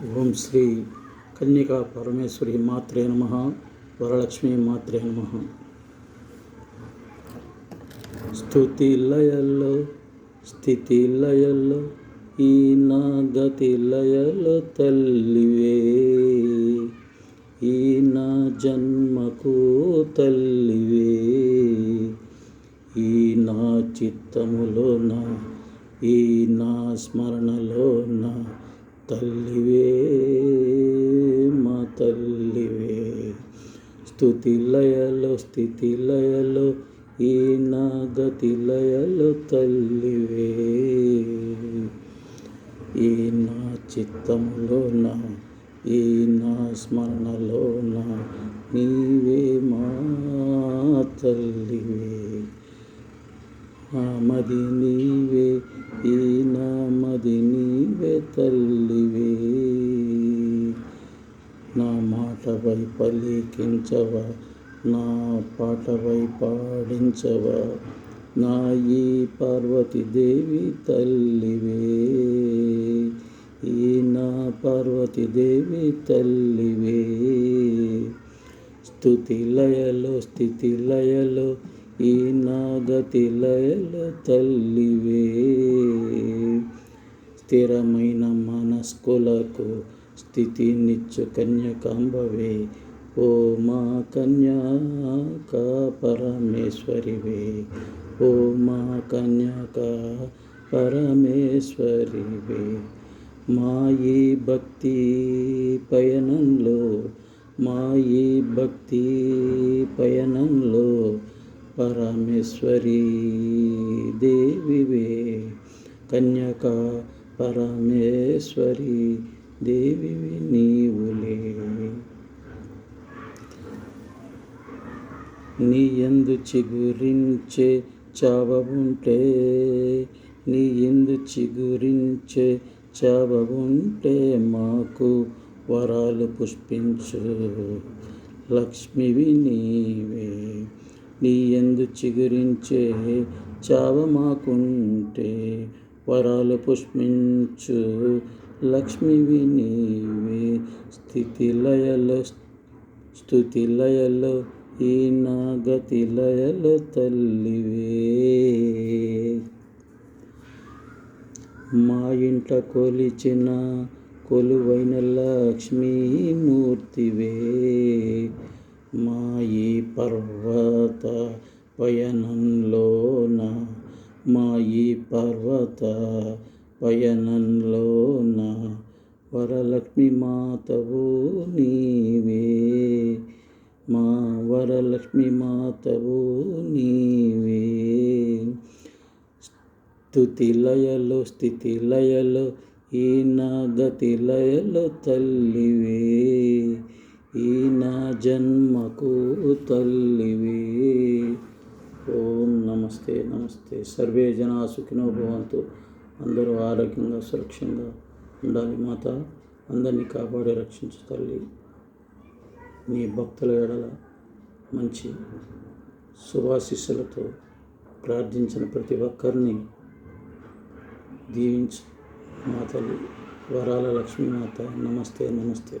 ఓం శ్రీ కన్యకా పరమేశ్వరి మాత్రే నమ వరలక్ష్మి మాత్రే నమ. స్థుతి లయల్లో స్థితి లయల్లో ఈ నా గతి లయలో తల్లివే. ఈ నా జన్మకు తల్లివే. ఈ నా చిత్తములో నా ఈ నా స్మరణలో నా తల్లివే మా తల్లివే. స్థుతి లయలో స్థితి లయలో ఈ నా గతి లయలో తల్లివే. ఈ నా చిత్తంలోన ఈ నా స్మరణలోన నీవే మా తల్లివే. మది నీవే ఈ నామది నీవే తల్లి పలికించవా? నా పాటవై పాడించవా? నా ఈ పార్వతీదేవి తల్లివే. ఈ నా పార్వతీదేవి తల్లివే. స్థుతి లయలో స్థితి లయలో ఈ నాగతి లయలో తల్లివే. స్థిరమైన మనస్కులకు స్థితినిచ్చు కన్యకాంబవే. ఓ మా కన్యాక పరమేశ్వరివే ఓ మా కన్యాక పరమేశ్వరివే మా ఈ భక్తి పయనంలో మా ఈ భక్తి పయనంలో పరమేశ్వరి దేవివే కన్యక పరమేశ్వరి దేవివి నీ నీ ఎందు చిగురించే చావవుంటే నీ ఎందు చిగురించే చావవుంటే మాకు వరాలు పుష్పించు. లక్ష్మివి నీవే నీ ఎందు చిగురించే చావ మాకుంటే వరాలు పుష్పించు. లక్ష్మివి నీవే స్థితి లయలో స్థుతి లయలో ఈ నాగతి లయలు తల్లివే. మా ఇంట కొలిచిన కొలువైన లక్ష్మీమూర్తివే. మా ఈ పర్వత పయనంలోన మా ఈ పర్వత పయనంలోన వరలక్ష్మి మాతవు నీవే. మా వరలక్ష్మి మాతవు నీవే. స్థుతి లయలో స్థితి లయలో ఈ నా గతి లయలో తల్లివే. ఈ నా జన్మకు తల్లివే. ఓం నమస్తే నమస్తే. సర్వే జనా సుఖినో భవంతు. అందరూ ఆరోగ్యంగా సురక్షంగా ఉండాలి మాత. అందరినీ కాపాడి రక్షించు తల్లి. నీ భక్తుల ఎడల మంచి శుభాశిస్సులతో ప్రార్థించిన ప్రతి ఒక్కరిని దీవించు. మాతలు వరాల లక్ష్మీమాత నమస్తే నమస్తే.